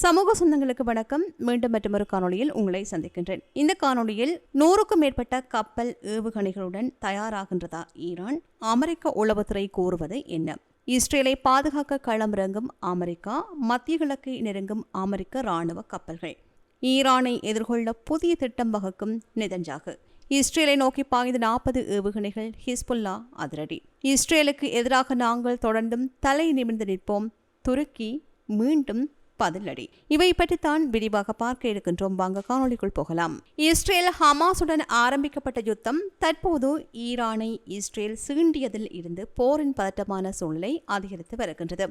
சமூக சொந்தங்களுக்கு வணக்கம். மீண்டும் மற்றொரு காணொளியில் உங்களை சந்திக்கின்றேன். இந்த காணொலியில் நூறுக்கும் மேற்பட்ட கப்பல் ஏவுகணைகளுடன் தயாராகின்றதா ஈரான்? அமெரிக்க உளவுத்துறை கூறுவது என்ன? இஸ்ரேலை பாதுகாக்க களமிறங்கும் அமெரிக்கா மத்திய கிழக்கை நெருங்கும் அமெரிக்க ராணுவ கப்பல்கள். ஈரானை எதிர்கொள்ள புதிய திட்டம் வகுக்கும் நெதஞ்சாகு இஸ்ரேலை நோக்கி பாய்ந்த நாற்பது ஏவுகணைகள் ஹிஸ்புல்லா அதிரடி. இஸ்ரேலுக்கு எதிராக நாங்கள் தொடர்ந்தும் தலை நிமிர்ந்து நிற்போம். துருக்கி மீண்டும் பதிலடி. இவை பற்றித்தான் விரிவாக பார்க்க இருக்கின்றோம். வாங்க காணொலிக்குள் போகலாம். இஸ்ரேல் ஹமாஸுடன் ஆரம்பிக்கப்பட்ட யுத்தம் தற்போது ஈரானை இஸ்ரேல் சீண்டியதில் இருந்து போரின் பதட்டமான சூழ்நிலை அதிகரித்து வருகின்றது.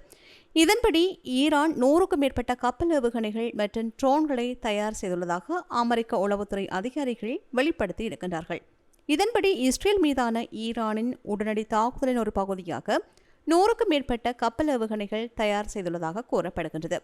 இதன்படி ஈரான் நூறுக்கும் மேற்பட்ட கப்பல் ஏவுகணைகள் மற்றும் ட்ரோன்களை தயார் செய்துள்ளதாக அமெரிக்க உளவுத்துறை அதிகாரிகள் வெளிப்படுத்தி இருக்கின்றார்கள். இதன்படி இஸ்ரேல் மீதான ஈரானின் உடனடி தாக்குதலின் ஒரு பகுதியாக நூறுக்கும் மேற்பட்ட கப்பல் ஏவுகணைகள் தயார் செய்துள்ளதாக கூறப்படுகின்றது.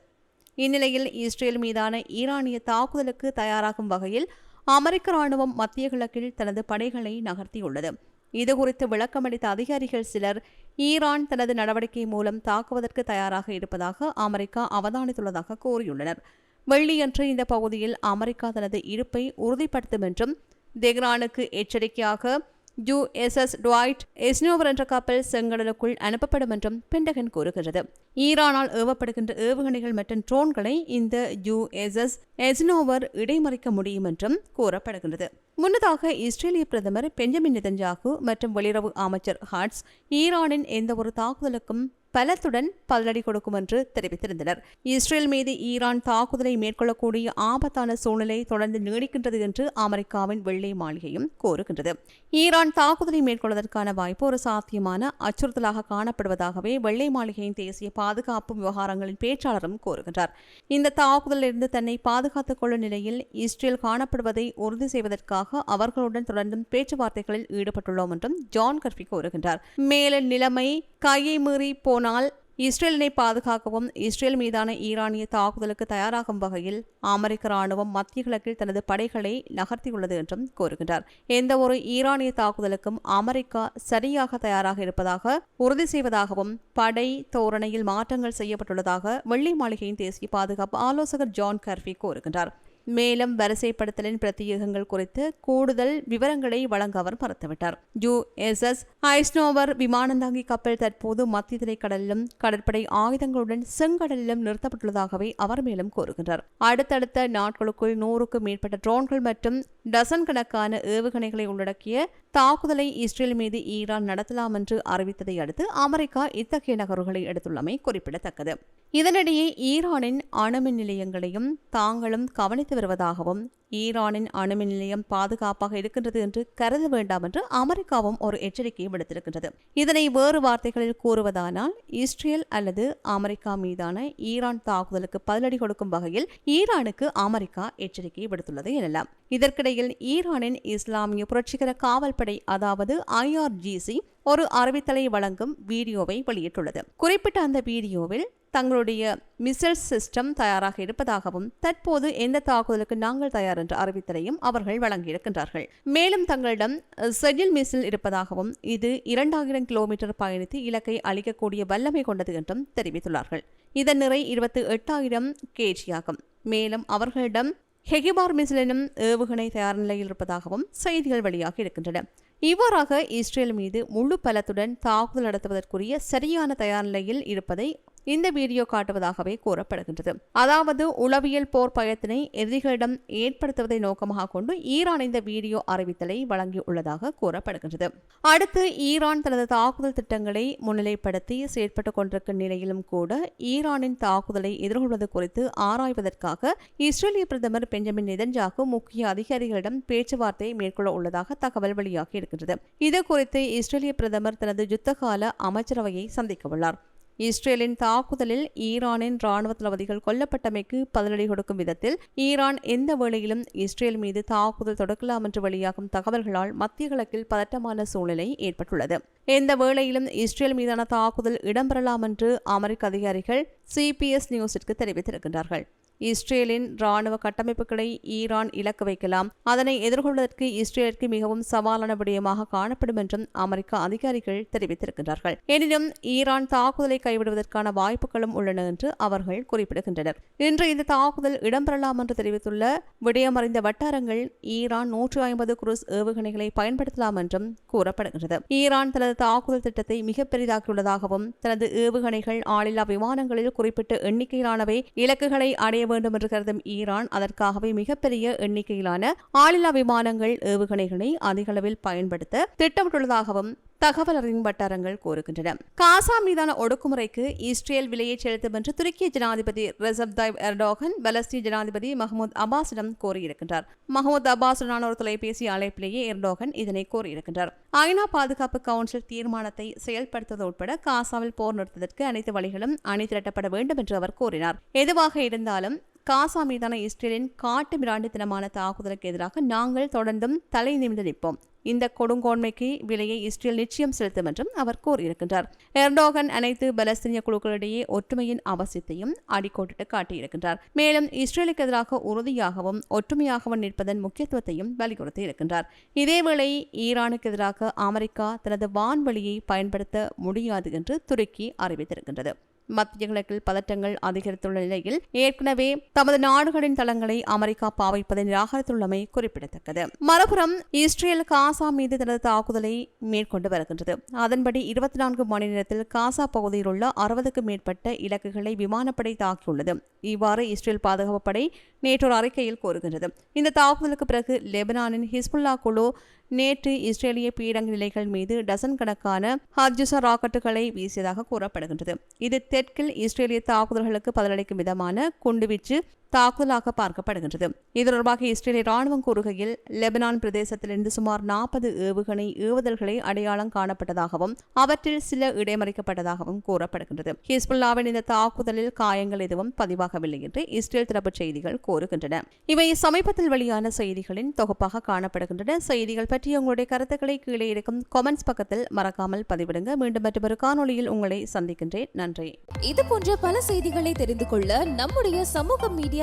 இந்நிலையில் இஸ்ரேல் மீதான ஈரானிய தாக்குதலுக்கு தயாராகும் வகையில் அமெரிக்க ராணுவம் மத்திய கிழக்கில் தனது படைகளை நகர்த்தியுள்ளது. இதுகுறித்து விளக்கமளித்த அதிகாரிகள் சிலர் ஈரான் தனது நடவடிக்கை மூலம் தாக்குவதற்கு தயாராக இருப்பதாக அமெரிக்கா அவதானித்துள்ளதாக கூறியுள்ளனர். வெள்ளியன்று இந்த பகுதியில் அமெரிக்கா தனது இருப்பை உறுதிப்படுத்தும் என்றும் தெஹ்ரானுக்கு எச்சரிக்கையாக யுஎஸ்எஸ் டுவாய்ட் எஸ்னோவர் என்ற கப்பல் செங்கடலுக்குள் அனுப்பப்படும் என்றும் பென்டகன் கூறுகிறது ஈரானால் ஏவப்படுகின்ற ஏவுகணைகள் மற்றும் ட்ரோன்களை இந்த யுஎஸ்எஸ் எஸ்னோவர் இடைமறிக்க முடியும் என்றும் கூறப்படுகின்றது. முன்னதாக இஸ்ரேலிய பிரதமர் பெஞ்சமின் நிதன்யாகு மற்றும் வெளியுறவு அமைச்சர் ஹாட்ஸ் ஈரானின் எந்த ஒரு தாக்குதலுக்கும் பலத்துடன் பதிலடி கொடுக்கும் என்று தெரிவித்திருந்தனர். இஸ்ரேல் மீது ஈரான் தாக்குதலை மேற்கொள்ளக்கூடிய ஆபத்தான சூழ்நிலை தொடர்ந்து நீடிக்கின்றது என்று அமெரிக்காவின் வெள்ளை மாளிகையும் கூறுகின்றது. ஈரான் தாக்குதலை மேற்கொள்வதற்கான வாய்ப்பு ஒரு சாத்தியமான அச்சுறுத்தலாக காணப்படுவதாகவே வெள்ளை மாளிகையின் தேசிய பாதுகாப்பு விவகாரங்களின் பேச்சாளரும் கூறுகின்றார். இந்த தாக்குதலிலிருந்து தன்னை பாதுகாத்துக் கொள்ளும் நிலையில் இஸ்ரேல் காணப்படுவதை உறுதி செய்வதற்காக அவர்களுடன் தொடர்ந்தும் பேச்சுவார்த்தைகளில் ஈடுபட்டுள்ளோம் என்றும் ஜான் கர்பி கூறுகின்றார். மேலும் நிலைமை கையை மீறி முன்னால் இஸ்ரேலினை பாதுகாக்கவும் இஸ்ரேல் மீதான ஈரானிய தாக்குதலுக்கு தயாராகும் வகையில் அமெரிக்க ராணுவம் மத்திய கிழக்கில் தனது படைகளை நகர்த்தியுள்ளது என்றும் கூறுகின்றார். எந்த ஒரு ஈரானிய தாக்குதலுக்கும் அமெரிக்கா சரியாக தயாராக இருப்பதாக உறுதி செய்வதாகவும் படை தோரணையில் மாற்றங்கள் செய்யப்பட்டுள்ளதாக வெள்ளி மாளிகையின் தேசிய பாதுகாப்பு ஆலோசகர் ஜான் கர்ஃபி கூறுகின்றார். மேலும் வரிசைப்படுத்தலின் பிரத்யேகங்கள் குறித்து கூடுதல் விவரங்களை வழங்க அவர் மறுத்துவிட்டார். யூ. எஸ். எஸ். ஐஸ்னோவர் விமானந்தாங்கி கப்பல் தற்போது மத்திய திரைக்கடலிலும் கடற்படை ஆயுதங்களுடன் செங்கடலிலும் நிறுத்தப்பட்டுள்ளதாகவே அவர் மேலும் கூறுகின்றார். அடுத்தடுத்த நாட்களுக்குள் நூறுக்கும் மேற்பட்ட ட்ரோன்கள் மற்றும் டசன் கணக்கான ஏவுகணைகளை உள்ளடக்கிய தாக்குதலை இஸ்ரேல் மீது ஈரான் நடத்தலாம் என்று அறிவித்ததை அடுத்து அமெரிக்கா இத்தகைய நகர்வுகளை எடுத்துள்ளமை குறிப்பிடத்தக்கது. இதனிடையே ஈரானின் அணுமின் நிலையங்களையும் தாங்களும் கவனித்து வருவதாகவும் ஈரானின் அணுமின் நிலையம் பாதுகாப்பாக இருக்கின்றது என்று கருத வேண்டாம் என்று அமெரிக்காவும் ஒரு எச்சரிக்கையை விடுத்திருக்கின்றது. இதனை வேறு வார்த்தைகளில் கூறுவதானால் இஸ்ரேல் அல்லது அமெரிக்கா மீதான ஈரான் தாக்குதலுக்கு பதிலடி கொடுக்கும் வகையில் ஈரானுக்கு அமெரிக்கா எச்சரிக்கை விடுத்துள்ளது எனலாம். இதற்கிடையில் ஈரானின் இஸ்லாமிய புரட்சிகர காவல்படை அதாவது ஐஆர்ஜிசி ஒரு அறிவித்தலை வழங்கும் வீடியோவை வெளியிட்டுள்ளது. குறிப்பிட்ட அந்த வீடியோவில் தங்களுடைய மிசைல் சிஸ்டம் தயாராக இருப்பதாகவும் தற்போது எந்த தாக்குதலுக்கு நாங்கள் தயார் என்ற அறிவித்தலையும் அவர்கள் வழங்கியிருக்கின்றார்கள். மேலும் தங்களிடம் செஜில் மிசில் இருப்பதாகவும் இது இரண்டாயிரம் கிலோமீட்டர் பயணித்து இலக்கை அளிக்கக்கூடிய வல்லமை கொண்டது என்றும் தெரிவித்துள்ளார்கள். இதன் நிறை இருபத்தி எட்டாயிரம் கேஜியாகும் மேலும் அவர்களிடம் ஹெகிபார் மிசிலினும் ஏவுகணை தயார் நிலையில் இருப்பதாகவும் செய்திகள் வெளியாகி இருக்கின்றன. இவ்வாறாக இஸ்ரேல் மீது முழு பலத்துடன் தாக்குதல் நடத்துவதற்குரிய சரியான தயார் நிலையில் இருப்பதை இந்த வீடியோ காட்டுவதாகவே கூறப்படுகின்றது. அதாவது உளவியல் போர் பயத்தினை எதிரிகளிடம் ஏற்படுத்துவதை நோக்கமாக கொண்டு ஈரான் இந்த வீடியோ அறிவித்தலை வழங்கியுள்ளதாக கூறப்படுகின்றது. அடுத்து ஈரான் தனது தாக்குதல் திட்டங்களை முன்னிலைப்படுத்தி செயற்பட்டுக் கொண்டிருக்கும் நிலையிலும் கூட ஈரானின் தாக்குதலை எதிர்கொள்வது குறித்து ஆராய்வதற்காக இஸ்ரேலிய பிரதமர் பெஞ்சமின் நிதன்ஜாக்கு முக்கிய அதிகாரிகளிடம் பேச்சுவார்த்தை மேற்கொள்ள உள்ளதாக தகவல் வெளியாகி இருக்கின்றது. இது குறித்து இஸ்ரேலிய பிரதமர் தனது யுத்தகால அமைச்சரவையை சந்திக்கவுள்ளார் இஸ்ரேலின் தாக்குதலில் ஈரானின் ராணுவ தளபதிகள் கொல்லப்பட்டமைக்கு பதிலடி கொடுக்கும் விதத்தில் ஈரான் எந்த வேளையிலும் இஸ்ரேல் மீது தாக்குதல் தொடக்கலாம் என்று வெளியாகும் தகவல்களால் மத்திய கிழக்கில் பதட்டமான சூழ்நிலை ஏற்பட்டுள்ளது. எந்த வேளையிலும் இஸ்ரேல் மீதான தாக்குதல் இடம்பெறலாம் என்று அமெரிக்க அதிகாரிகள் சிபிஎஸ் நியூஸிற்கு தெரிவித்திருக்கின்றார்கள். இஸ்ரேலின் ராணுவ கட்டமைப்புகளை ஈரான் இலக்கு வைக்கலாம். அதனை எதிர்கொள்வதற்கு இஸ்ரேலுக்கு மிகவும் சவாலான விடயமாக காணப்படும் என்றும் அமெரிக்க அதிகாரிகள் தெரிவித்திருக்கின்றார்கள். எனினும் ஈரான் தாக்குதலை கைவிடுவதற்கான வாய்ப்புகளும் உள்ளன என்று அவர்கள் குறிப்பிடுகின்றனர். இன்று இந்த தாக்குதல் இடம்பெறலாம் என்று தெரிவித்துள்ள விடயமறிந்த வட்டாரங்கள் ஈரான் நூற்றி ஐம்பது குரூஸ் ஏவுகணைகளை பயன்படுத்தலாம் என்றும் கூறப்படுகிறது ஈரான் தனது தாக்குதல் திட்டத்தை மிக பெரிதாக்கியுள்ளதாகவும் தனது ஏவுகணைகள் ஆளில்லா விமானங்களில் குறிப்பிட்ட எண்ணிக்கையிலானவை இலக்குகளை அடைய வேண்டும் என்று கருதும் ஈரான் அதற்காகவே மிகப்பெரிய எண்ணிக்கையிலான ஆளில்லா விமானங்கள் ஏவுகணைகளை அதிகளவில் பயன்படுத்த திட்டமிட்டுள்ளதாகவும் தகவல் அறியும் வட்டாரங்கள் கூறுகின்றன காசா மீதான ஒடுக்குமுறைக்கு இஸ்ரேல் விலையை செலுத்தும் என்று துருக்கிய ஜனாதிபதி ரிசப் தாய் எர்டோகன் பலஸ்தீன ஜனாதிபதி மஹமூத் அப்பாஸிடம் கோரியிருக்கின்றார். மஹமூத் அப்பாஸுடனான ஒரு தொலைபேசி அழைப்பிலேயே எர்டோகன் இதனை கோரியிருக்கின்றார். ஐநா பாதுகாப்பு கவுன்சில் தீர்மானத்தை செயல்படுத்துவது உட்பட காசாவில் போர் நிறுத்தத்திற்கு அனைத்து வழிகளும் அணி திரட்டப்பட வேண்டும் என்று அவர் கூறினார் எதுவாக இருந்தாலும் காசா மீதான இஸ்ரேலின் காட்டு மிராண்டித்தனமான தாக்குதலுக்கு எதிராக நாங்கள் தொடர்ந்தும் தலை நிமிர்ந்து நிற்போம். இந்த கொடுங்கோன்மைக்கு விலையை இஸ்ரேல் நிச்சயம் செலுத்தும் என்றும் அவர் கூறியிருக்கின்றார். எர்டோகன் அனைத்து பலஸ்தீனிய குழுக்களிடையே ஒற்றுமையின் அவசியத்தையும் அடிக்கோட்டிட்டு காட்டியிருக்கின்றார். மேலும் இஸ்ரேலுக்கு எதிராக உறுதியாகவும் ஒற்றுமையாகவும் நிற்பதன் முக்கியத்துவத்தையும் வலியுறுத்தி இருக்கின்றார் இதேவேளை ஈரானுக்கு எதிராக அமெரிக்கா தனது வான்வழியை பயன்படுத்த முடியாது என்று துருக்கி அறிவித்திருக்கின்றது. மத்திய கிழக்கில் பதட்டங்கள் அதிகரித்துள்ள நிலையில் ஏற்கனவே தமது நாடுகளின் தளங்களை அமெரிக்கா பாவிப்பதை நிராகரித்துள்ளமை குறிப்பிடத்தக்கது. மறுபுறம் இஸ்ரேல் காசா மீது தனது தாக்குதலை மேற்கொண்டு வருகின்றது. அதன்படி இருபத்தி நான்கு மணி நேரத்தில் காசா பகுதியில் உள்ள அறுபதுக்கும் மேற்பட்ட இலக்குகளை விமானப்படை தாக்கியுள்ளது. இவ்வாறு இஸ்ரேல் பாதுகாப்பு படை நேற்றொரு அறிக்கையில் கூறுகின்றது. இந்த தாக்குதலுக்கு பிறகு லெபனானின் ஹிஸ்புல்லா குழு நேற்று இஸ்ரேலிய பீடங்க நிலைகள் மீது டசன் கணக்கான ஹர்ஜுசா ராக்கெட்டுகளை வீசியதாக கூறப்படுகின்றது. இது தெற்கில் இஸ்ரேலிய தாக்குதல்களுக்கு பதிலளிக்கும் விதமான குண்டுவீச்சு தாக்குதலாக பார்க்கப்படுகின்றது. இது தொடர்பாக இஸ்ரேலிய ராணுவம் கூறுகையில் லெபனான் பிரதேசத்திலிருந்து சுமார் நாற்பது ஏவுகணை ஏவுதல்களை அடையாளம் காணப்பட்டதாகவும் அவற்றில் சில இடைமறிக்கப்பட்டதாகவும் கூறப்படுகின்றது. ஹிஸ்புல்லாவின் இந்த தாக்குதலில் காயங்கள் எதுவும் பதிவாகவில்லை என்று இஸ்ரேல் தரப்பு செய்திகள் கூறுகின்றன. இவை சமீபத்தில் வெளியான செய்திகளின் தொகுப்பாக காணப்படுகின்றன. செய்திகள் பற்றி உங்களுடைய கருத்துக்களை கீழே இருக்கும் கொமெண்ட்ஸ் பக்கத்தில் மறக்காமல் பதிவிடுங்க. மீண்டும் மற்றொரு காணொலியில் உங்களை சந்திக்கின்றேன். நன்றி. இது போன்ற பல செய்திகளை தெரிந்து கொள்ள நம்முடைய சமூக மீடியா